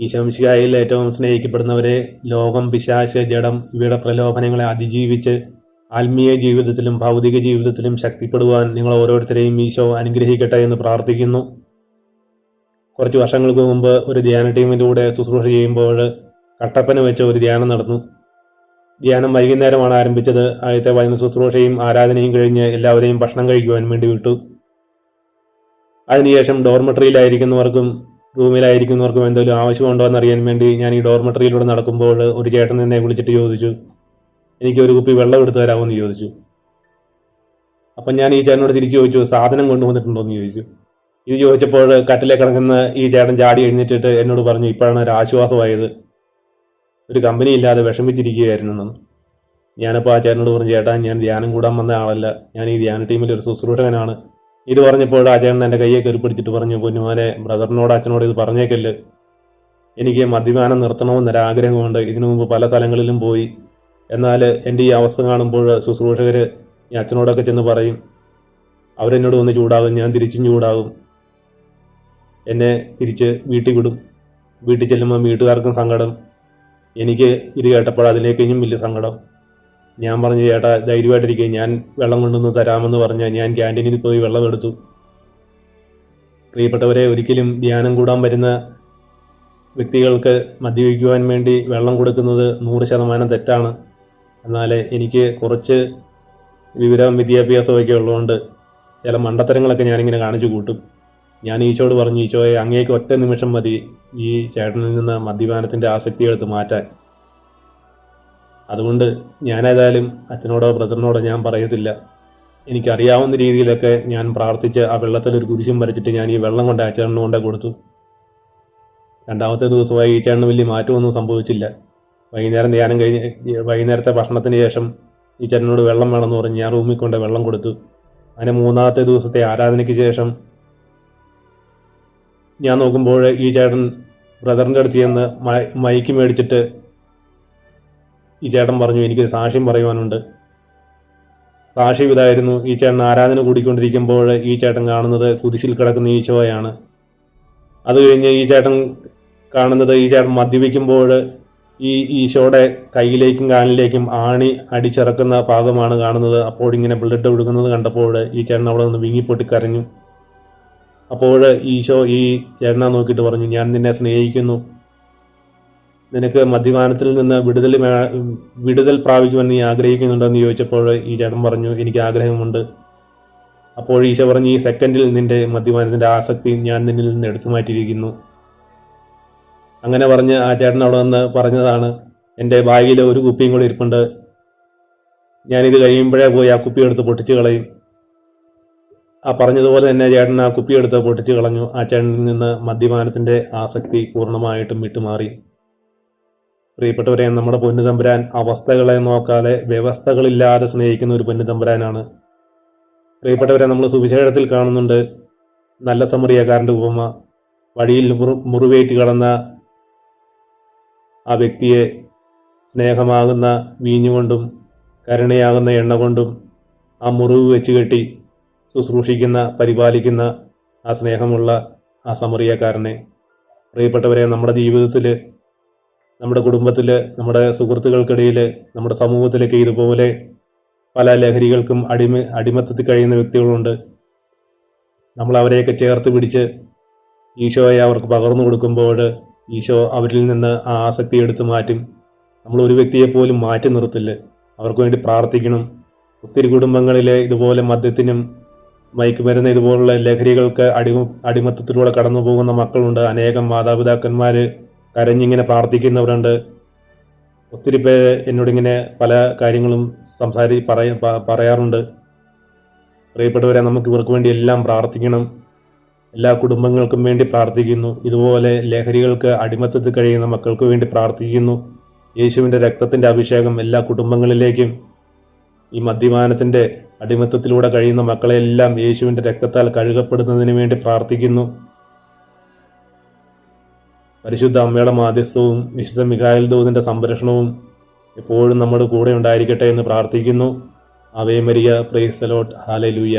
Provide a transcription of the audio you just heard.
ഈ ശംശികായിൽ ഏറ്റവും സ്നേഹിക്കപ്പെടുന്നവരെ ലോകം പിശാശ് ജഡം ഇവയുടെ പ്രലോഭനങ്ങളെ അതിജീവിച്ച് ആത്മീയ ജീവിതത്തിലും ഭൗതിക ജീവിതത്തിലും ശക്തിപ്പെടുവാൻ നിങ്ങൾ ഓരോരുത്തരെയും ഈശോ അനുഗ്രഹിക്കട്ടെ എന്ന് പ്രാർത്ഥിക്കുന്നു. കുറച്ച് വർഷങ്ങൾക്ക് മുമ്പ് ഒരു ധ്യാന ടീമിലൂടെ ശുശ്രൂഷ ചെയ്യുമ്പോൾ കട്ടപ്പന വെച്ച് ഒരു ധ്യാനം നടന്നു. ധ്യാനം വൈകുന്നേരമാണ് ആരംഭിച്ചത്. ആദ്യത്തെ വൈകുന്ന ശുശ്രൂഷയും ആരാധനയും കഴിഞ്ഞ് എല്ലാവരെയും ഭക്ഷണം കഴിക്കുവാൻ വേണ്ടി വിട്ടു. അതിനുശേഷം ഡോർമെട്രിയിലായിരിക്കുന്നവർക്കും റൂമിലായിരിക്കുന്നവർക്കും എന്തെങ്കിലും ആവശ്യമുണ്ടോ എന്നറിയാൻ വേണ്ടി ഞാൻ ഈ ഡോർമെട്രിയിലൂടെ നടക്കുമ്പോൾ ഒരു ചേട്ടൻ എന്നെ വിളിച്ചിട്ട് ചോദിച്ചു. എനിക്ക് ഒരു കുപ്പി വെള്ളം എടുത്തു തരാമോ എന്ന് ചോദിച്ചു. അപ്പം ഞാൻ ഈ ചേട്ടനോട് തിരിച്ചു ചോദിച്ചു സാധനം കൊണ്ടുവന്നിട്ടുണ്ടോ എന്ന് ചോദിച്ചു. ഇത് ചോദിച്ചപ്പോൾ കട്ടിലെ കിടക്കുന്ന ഈ ചേട്ടൻ ചാടി എഴുന്നേറ്റിട്ട് എന്നോട് പറഞ്ഞു ഇപ്പോഴാണ് ഒരു ആശ്വാസമായത്. ഒരു കമ്പനി ഇല്ലാതെ വിഷമിച്ചിരിക്കുകയായിരുന്നു ഞാനപ്പോൾ ആ ചേട്ടനോട് പറഞ്ഞു ചേട്ടാ ഞാൻ ധ്യാനം കൂടാൻ വന്ന ആളല്ല. ഞാൻ ഈ ധ്യാന ടീമിൽ ഒരു ശുശ്രൂഷകനാണ്. ഇത് പറഞ്ഞപ്പോൾ ചേട്ടൻ എന്റെ കയ്യെ കയറി പിടിച്ചിട്ട് പറഞ്ഞു പൊന്നുമാനെ ബ്രദറിനോട് അച്ഛനോട് ഇത് പറഞ്ഞേക്കല്ല്. എനിക്ക് മദ്യപാനം നിർത്തണമെന്നൊരാഗ്രഹമുണ്ട് ഇതിനു മുമ്പ് പല സ്ഥലങ്ങളിലും പോയി. എന്നാൽ എന്റെ ഈ അവസ്ഥ കാണുമ്പോൾ ശുശ്രൂഷകർ ഈ അച്ഛനോടൊക്കെ ചെന്ന് പറയും അവരെന്നോട് വന്ന് ചൂടാകും ഞാൻ തിരിച്ചും ചൂടാകും. എന്നെ തിരിച്ച് വീട്ടിൽ വിടും. വീട്ടിൽ ചെല്ലുമ്പോൾ വീട്ടുകാർക്കും സങ്കടം. എനിക്ക് ഇത് കേട്ടപ്പോൾ അതിലേക്കും വലിയ സങ്കടം. ഞാൻ പറഞ്ഞു ചേട്ടാ ധൈര്യമായിട്ടിരിക്കുക ഞാൻ വെള്ളം കൊണ്ടുവന്ന് തരാമെന്ന് പറഞ്ഞ് ഞാൻ ക്യാന്റീനിൽ പോയി വെള്ളം എടുത്തു. പ്രിയപ്പെട്ടവരെ ഒരിക്കലും ധ്യാനം കൂടാൻ വരുന്ന വ്യക്തികൾക്ക് മദ്യപിക്കുവാൻ വേണ്ടി വെള്ളം കൊടുക്കുന്നത് നൂറ് ശതമാനം തെറ്റാണ്. എന്നാൽ എനിക്ക് കുറച്ച് വിവരം വിദ്യാഭ്യാസമൊക്കെ ഉള്ളതുകൊണ്ട് ചില മണ്ടത്തരങ്ങളൊക്കെ ഞാനിങ്ങനെ കാണിച്ചു കൂട്ടും. ഞാൻ ഈശോട് പറഞ്ഞു ഈശോയെ അങ്ങേക്ക് ഒറ്റ നിമിഷം മതി ഈ ചേട്ടനിൽ നിന്ന് മദ്യപാനത്തിന്റെ ആസക്തി എടുത്ത് മാറ്റാൻ. അതുകൊണ്ട് ഞാനേതായാലും അച്ഛനോടോ ബ്രദറിനോടോ ഞാൻ പറയത്തില്ല. എനിക്കറിയാവുന്ന രീതിയിലൊക്കെ ഞാൻ പ്രാർത്ഥിച്ച് ആ വെള്ളത്തിൽ ഒരു കുരിശും വരച്ചിട്ട് ഞാൻ ഈ വെള്ളം കൊണ്ട് ആ കൊണ്ട് കൊടുത്തു. രണ്ടാമത്തെ ദിവസമായി ഈ ചേണ്ണ വലിയ മാറ്റമൊന്നും സംഭവിച്ചില്ല. വൈകുന്നേരം ധ്യാനം കഴിഞ്ഞ് വൈകുന്നേരത്തെ ഭക്ഷണത്തിന് ശേഷം ഈ ചേട്ടനോട് വെള്ളം വേണമെന്ന് പറഞ്ഞ് ഞാൻ റൂമിൽ കൊണ്ട് വെള്ളം കൊടുത്തു. അങ്ങനെ മൂന്നാമത്തെ ദിവസത്തെ ആരാധനയ്ക്ക് ശേഷം ഞാൻ നോക്കുമ്പോൾ ഈ ചേട്ടൻ ബ്രദറിന്റെ അടുത്ത് ചെന്ന് മൈക്ക് മേടിച്ചിട്ട് ഈ ചേട്ടൻ പറഞ്ഞു എനിക്കൊരു സാക്ഷ്യം പറയുവാനുണ്ട്. സാക്ഷ്യം ഇതായിരുന്നു ഈ ചേട്ടൻ ആരാധന കൂടിക്കൊണ്ടിരിക്കുമ്പോൾ ഈ ചേട്ടൻ കാണുന്നത് കുരിശിൽ കിടക്കുന്ന ഈശോയാണ് അത് കഴിഞ്ഞ് ഈ ചേട്ടൻ കാണുന്നത് ഈ ചേട്ടൻ മദ്യപിക്കുമ്പോൾ ഈ ഈശോയുടെ കയ്യിലേക്കും കാലിലേക്കും ആണി അടിച്ചിറക്കുന്ന ഭാഗമാണ് കാണുന്നത്. അപ്പോൾ ഇങ്ങനെ ബ്ലഡ് ഒഴുകുന്നത് കണ്ടപ്പോൾ ഈ ചേട്ടൻ അവിടെ നിന്ന് വിങ്ങിപ്പൊട്ടി കരഞ്ഞു. അപ്പോൾ ഈശോ ഈ ചേട്ടനെ നോക്കിയിട്ട് പറഞ്ഞു ഞാൻ നിന്നെ സ്നേഹിക്കുന്നു. നിനക്ക് മദ്യപാനത്തിൽ നിന്ന് വിടുതൽ വിടുതൽ പ്രാപിക്കുവാൻ നീ ആഗ്രഹിക്കുന്നുണ്ടോ എന്ന് ചോദിച്ചപ്പോൾ ഈ ചേട്ടൻ പറഞ്ഞു എനിക്ക് ആഗ്രഹമുണ്ട്. അപ്പോൾ ഈശോ പറഞ്ഞു ഈ സെക്കൻഡിൽ നിന്റെ മദ്യപാനത്തിന്റെ ആസക്തി ഞാൻ നിന്നിൽ നിന്ന് എടുത്തു മാറ്റിയിരിക്കുന്നു. അങ്ങനെ പറഞ്ഞ് ആ ചേട്ടൻ അവിടെ വന്ന് പറഞ്ഞതാണ് എന്റെ ബാഗിൽ ഒരു കുപ്പിയും കൂടി ഇരിപ്പുണ്ട്. ഞാനിത് കഴിയുമ്പോഴേ പോയി ആ കുപ്പി എടുത്ത് പൊട്ടിച്ച് കളയും. ആ പറഞ്ഞതുപോലെ തന്നെ ചേട്ടൻ ആ കുപ്പി എടുത്ത് പൊട്ടിച്ച് കളഞ്ഞു. ആ ചേട്ടനിൽ നിന്ന് മദ്യപാനത്തിന്റെ ആസക്തി പൂർണമായിട്ടും വിട്ടുമാറി. പ്രിയപ്പെട്ടവരെ നമ്മുടെ പൊന്നു തമ്പുരാൻ അവസ്ഥകളെ നോക്കാതെ വ്യവസ്ഥകളില്ലാതെ സ്നേഹിക്കുന്ന ഒരു പൊന്നു തമ്പുരാനാണ്. പ്രിയപ്പെട്ടവരെ നമ്മൾ സുവിശേഷത്തിൽ കാണുന്നുണ്ട് നല്ല സമറിയക്കാരന്റെ ഉപമ വഴിയിൽ മുറു മുറിവേറ്റ് കടന്ന ആ വ്യക്തിയെ സ്നേഹമാകുന്ന വീഞ്ഞുകൊണ്ടും കരുണയാകുന്ന എണ്ണ കൊണ്ടും ആ മുറിവ് വെച്ച് കെട്ടി ശുശ്രൂഷിക്കുന്ന പരിപാലിക്കുന്ന ആ സ്നേഹമുള്ള ആ സമറിയക്കാരനെ. പ്രിയപ്പെട്ടവരെ നമ്മുടെ ജീവിതത്തിൽ നമ്മുടെ കുടുംബത്തിൽ നമ്മുടെ സുഹൃത്തുക്കൾക്കിടയിൽ നമ്മുടെ സമൂഹത്തിലൊക്കെ ഇതുപോലെ പല ലഹരികൾക്കും അടിമ അടിമത്തത്തിൽ കഴിയുന്ന വ്യക്തികളുണ്ട്. നമ്മൾ അവരെയൊക്കെ ചേർത്ത് പിടിച്ച് ഈശോയെ അവർക്ക് പകർന്നു കൊടുക്കുമ്പോൾ ഈശോ അവരിൽ നിന്ന് ആ ആസക്തി എടുത്തു മാറ്റും. നമ്മൾ ഒരു വ്യക്തിയെ പോലും മാറ്റി നിർത്തില്ല. അവർക്ക് വേണ്ടി പ്രാർത്ഥിക്കണം. ഒത്തിരി കുടുംബങ്ങളിൽ ഇതുപോലെ മദ്യത്തിനും മയക്കുമരുന്ന് ഇതുപോലുള്ള ലഹരികൾക്ക് അടിമ അടിമത്തത്തിലൂടെ കടന്നു പോകുന്ന മക്കളുണ്ട്. അനേകം മാതാപിതാക്കന്മാർ കരഞ്ഞിങ്ങനെ പ്രാർത്ഥിക്കുന്നവരുണ്ട്. ഒത്തിരി പേര് എന്നോടിങ്ങനെ പല കാര്യങ്ങളും സംസാരി പറയ പറയാറുണ്ട്. പ്രിയപ്പെട്ടവരെ നമുക്ക് ഇവർക്ക് വേണ്ടി എല്ലാം പ്രാർത്ഥിക്കണം. എല്ലാ കുടുംബങ്ങൾക്കും വേണ്ടി പ്രാർത്ഥിക്കുന്നു. ഇതുപോലെ ലഹരികൾക്ക് അടിമത്തത്തിൽ കഴിയുന്ന മക്കൾക്ക് വേണ്ടി പ്രാർത്ഥിക്കുന്നു. യേശുവിന്റെ രക്തത്തിന്റെ അഭിഷേകം എല്ലാ കുടുംബങ്ങളിലേക്കും ഈ മദ്യപാനത്തിന്റെ അടിമത്തത്തിലൂടെ കഴിയുന്ന മക്കളെല്ലാം യേശുവിന്റെ രക്തത്താൽ കഴുകപ്പെടുന്നതിന് വേണ്ടി പ്രാർത്ഥിക്കുന്നു. പരിശുദ്ധ അമ്മയുടെ മാധ്യസ്ഥവും വിശുദ്ധ മിഖായൽ ദൂതിന്റെ സംരക്ഷണവും എപ്പോഴും നമ്മുടെ കൂടെ ഉണ്ടായിരിക്കട്ടെ എന്ന് പ്രാർത്ഥിക്കുന്നു. Away Maria പ്രേസലോട്ട് hallelujah